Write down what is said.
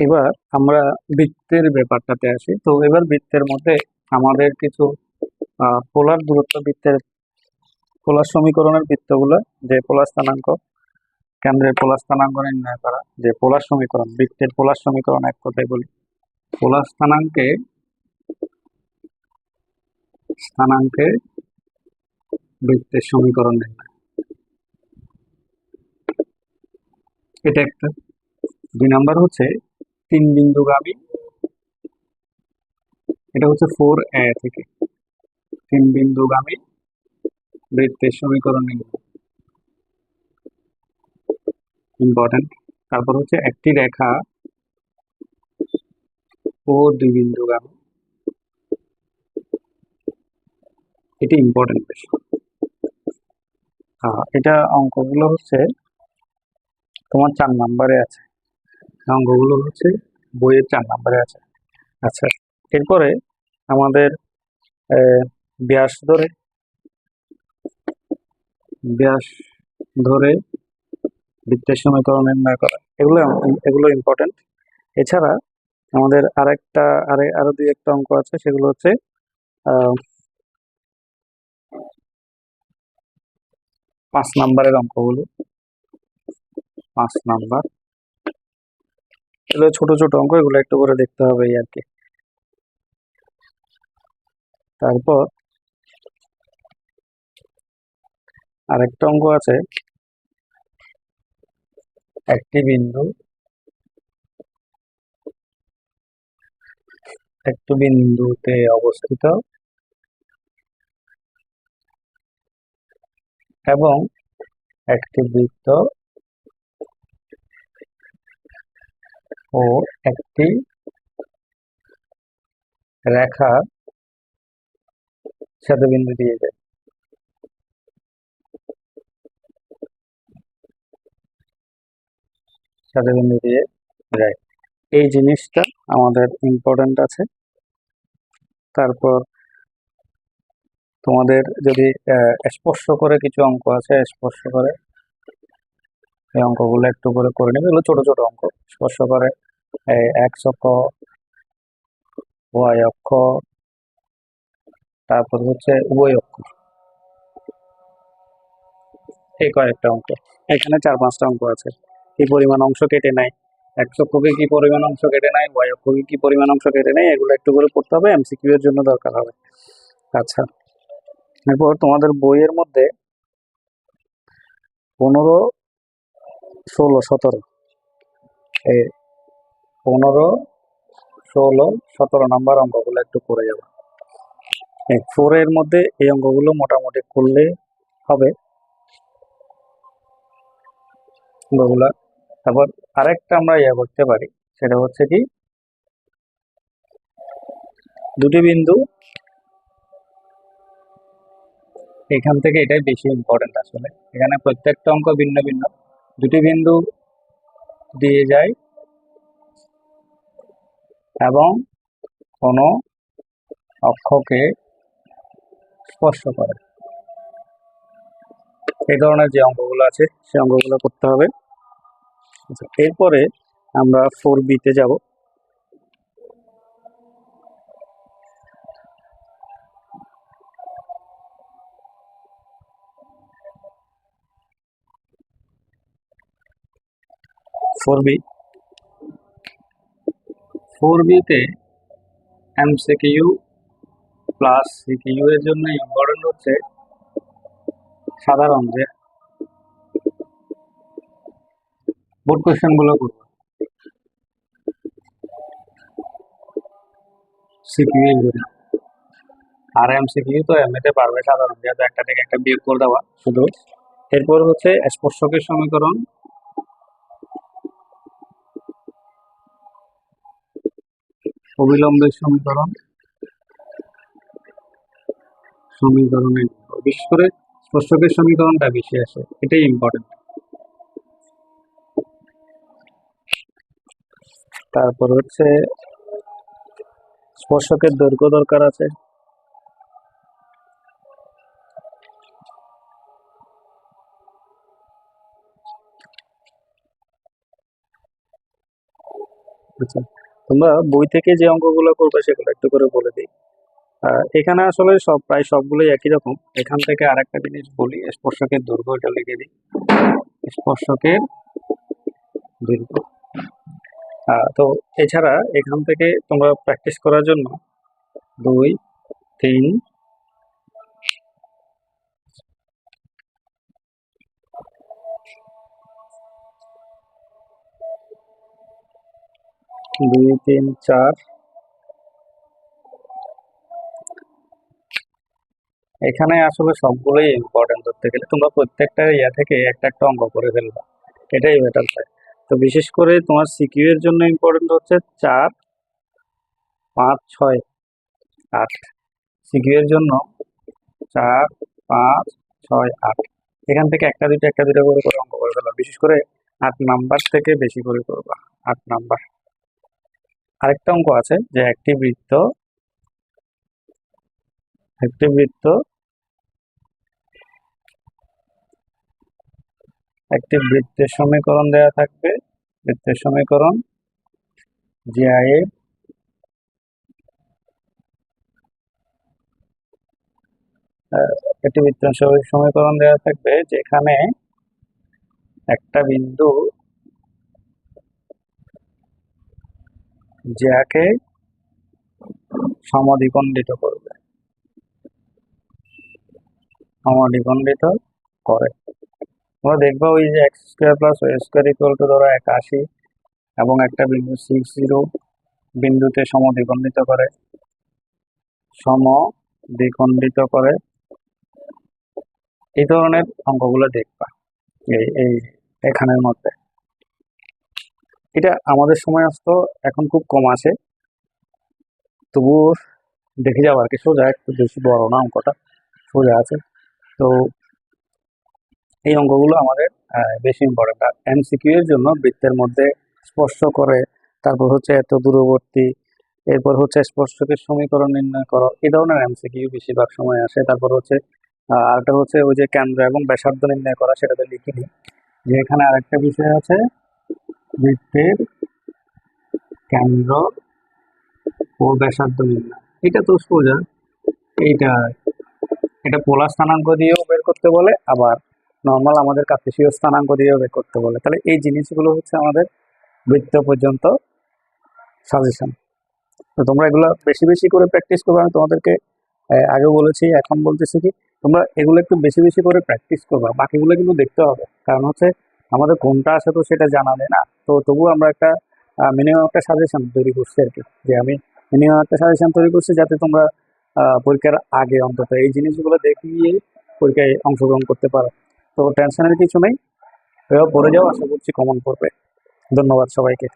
এবার আমরা বৃত্তের ব্যাপারটাতে আসি। তো এবার বৃত্তের মধ্যে আমাদের কিছু পোলার দূরত্ব বৃত্তের, পোলার সমীকরণের বৃত্তগুলো, যে পোলার স্থানাঙ্ক, কেন্দ্রের পোলার স্থানাঙ্ক নির্ণয় করা, যে পোলার সমীকরণ, বৃত্তের পোলার সমীকরণ এক কথায় বলি। পোলার স্থানাঙ্কে স্থানাঙ্কে বৃত্তের সমীকরণ নির্ণয়। এটা একটা। দুই নাম্বার হচ্ছে তিন বিন্দুগামী এটা হচ্ছে ফোর এ থেকে। তিন বিন্দুগামী বৃত্তের সমীকরণ ইম্পর্টেন্ট তারপর হচ্ছে একটি রেখা ও দুই বিন্দুগামী এটি ইম্পর্টেন্ট আহ, এটা অঙ্কগুলো হচ্ছে তোমার চার নাম্বারে আছে। অঙ্কগুলো হচ্ছে বইয়ের চার নাম্বারে আছে। আচ্ছা এরপরে আমাদের ব্যাস ধরে ব্যাস ধরে বৃত্তের সমীকরণ নির্ণয় করা। এগুলো এগুলো ইম্পর্টেন্ট এছাড়া আমাদের আরেকটা, আরে, আরও দুই একটা অঙ্ক আছে, সেগুলো হচ্ছে পাঁচ নাম্বারের অঙ্কগুলো। পাঁচ নাম্বার। এগুলো ছোট ছোট অঙ্ক, এগুলো একটু করে দেখতে হবে আর কি তারপর আরেকটা অঙ্ক আছে। একটি বিন্দু, একটি বিন্দুতে অবস্থিত এবং একটি বৃত্ত ও একটি রেখা বিন্দু দিয়ে যায় বিন্দু দিয়ে যায় এই জিনিসটা আমাদের ইম্পর্টেন্ট আছে। তারপর তোমাদের যদি স্পর্শ করে কিছু অঙ্ক আছে, স্পর্শ করে এই অঙ্কগুলো একটু করে করে নেবে। এগুলো ছোট ছোট অঙ্ক। স্পর্শ করে এক্স অক্ষ, ওয়াই অক্ষ, তারপর হচ্ছে উভয় অক্ষ। এই কয়েকটা অঙ্ক। এখানে চার, পাঁচটা অঙ্ক আছে। কি পরিমাণ অংশ কেটে নেয়? এক্স অক্ষকে কি পরিমাণ অংশ কেটে নেয়? ওয়াই অক্ষকে কি পরিমাণ অংশ কেটে নেয়? এগুলো একটু করে পড়তে হবে। এমসিকিউ এর জন্য দরকার হবে। আচ্ছা। এরপর তোমাদের বইয়ের মধ্যে পনেরো ষোলো, সতেরো। এই পনেরো, ষোলো, সতেরো নাম্বার অঙ্কগুলো একটু করে যাব। এই ফোর এর মধ্যে এই অঙ্কগুলো মোটামুটি করলে হবে। অঙ্কগুলা। তারপর আরেকটা আমরা ইয়ে করতে পারি, সেটা হচ্ছে কি, দুটি বিন্দু। এখান থেকে এটাই বেশি ইম্পর্টেন্ট আসলে। এখানে প্রত্যেকটা অঙ্ক ভিন্ন ভিন্ন। দুটি বিন্দু দিয়ে যায় এবং কোনো অক্ষকে স্পর্শ করে। এই ধরনের যে অঙ্কগুলো আছে সেই অঙ্কগুলো করতে হবে। আচ্ছা, এরপরে আমরা ফোর বিতে যাব। ফোর বি ফোর বিতে এমসিকিউ প্লাস সিকিউ এর জন্য ইম্পর্টেন্ট হচ্ছে সাধারণ যে বোর্ড কোয়েশ্চেনগুলো করব। সিকিউ এগুলো আর এমসিকিউ তো এমনিতে পারবে সাধারণ, যেহেতু একটা থেকে একটা বিয়োগ করে দেওয়া শুধু। এরপর হচ্ছে স্পর্শকের সমীকরণ অবিলম্বের সমীকরণ, সমীকরণে বিশেষ করে স্পর্শকের সমীকরণটা বেশি আসে, এটাই ইম্পর্টেন্ট তারপর হচ্ছে স্পর্শকের দৈর্ঘ্য দরকার আছে। আচ্ছা। তোমরা বই থেকে যে অঙ্কগুলো করবে সেগুলো একটু করে বলে দিই। এখানে আসলে সব, প্রায় সবগুলোই একই রকম। এখান থেকে আরেকটা জিনিস বলি, স্পর্শকের দৈর্ঘ্য এটা লিখে দিই। স্পর্শকের দৈর্ঘ্য। তো এছাড়া এখান থেকে তোমরা প্র্যাকটিস করার জন্য দুই, তিন দুই, তিন, চার। এখানে আসলে সবগুলোই ইম্পর্টেন্ট ধরতে গেলে তোমরা প্রত্যেকটা ইয়া থেকে একটা একটা অঙ্ক করে ফেলবা। এটাই বেটার হয়। তো বিশেষ করে তোমার সিকিউ এর জন্য ইম্পর্টেন্ট হচ্ছে চার, পাঁচ, ছয়, আট। সিকিউ এর জন্য চার, পাঁচ, ছয়, আট। এখান থেকে একটা, দুইটা একটা, দুইটা করে করে অঙ্ক করে ফেলবা। বিশেষ করে আট নাম্বার থেকে বেশি করে করবা। আট নাম্বার। আরেকটা অঙ্ক আছে যে একটি বৃত্ত একটি বৃত্ত, একটি বৃত্তের সমীকরণ দেওয়া থাকবে, বৃত্তের সমীকরণ যে জিআইএ একটি বৃত্তের সমীকরণ দেওয়া থাকবে যেখানে একটা বিন্দু যাকে সমদ্বিখণ্ডিত করবে। সমদ্বিখণ্ডিত করে। তোমরা দেখবা ওই যে x square plus y square equal to ধরো একাশি এবং একটা বিন্দু সিক্স জিরো বিন্দুতে সমদ্বিখণ্ডিত করে। সমদ্বিখণ্ডিত করে। এই ধরনের অঙ্কগুলো দেখবা। এই এই, এখানের মধ্যে। এটা আমাদের সময় আসতো, এখন খুব কম আসে তবুও দেখে যাও আর কি, সোজা একটু বেশি বড় না অঙ্কটা, সোজা আছে। তো এই অঙ্কগুলো আমাদের বেশি ইম্পর্টেন্ট আর এমসিকিউ এর জন্য বৃত্তের মধ্যে স্পর্শ করে, তারপর হচ্ছে এত দূরবর্তী, এরপর হচ্ছে স্পর্শকের সমীকরণ নির্ণয় করো এই ধরনের এমসিকিউ বেশিরভাগ সময় আসে। তারপর হচ্ছে আরেকটা হচ্ছে ওই যে কেন্দ্র এবং ব্যাসার্ধ নির্ণয় করা, সেটাতে লিখিনি যে এখানে আরেকটা বিষয় আছে বৃত্তের কেন্দ্র ও ব্যাসার্ধ নির্ণয়। এটা তো সোজা। এইটা, এটা পোলার স্থানাঙ্ক দিয়েও বের করতে বলে, আবার নর্মাল আমাদের কার্তেশীয় স্থানাঙ্ক দিয়েও বের করতে বলে। তাহলে এই জিনিসগুলো হচ্ছে আমাদের বৃত্ত পর্যন্ত সাজেশন তো তোমরা এগুলো বেশি বেশি করে প্র্যাকটিস করবে। আমি তোমাদেরকে আগে বলেছি, এখন বলতেছি কি, তোমরা এগুলো একটু বেশি বেশি করে প্র্যাকটিস করবা। বাকিগুলো কিন্তু দেখতে হবে। কারণ হচ্ছে আমাদের কোনটা আছে তো সেটা জানা যায় না। তো তবুও আমরা একটা মিনিমাম একটা সাজেশন তৈরি করছি আর কি, যে আমি মিনিমাম একটা সাজেশন তৈরি করছি যাতে তোমরা পরীক্ষার আগে অন্তত এই জিনিসগুলো দেখিয়ে পরীক্ষায় অংশগ্রহণ করতে পারো। তো টেনশনের কিছু নেই। পড়ে যাও, আশা করছি কমন পড়বে। ধন্যবাদ সবাইকে।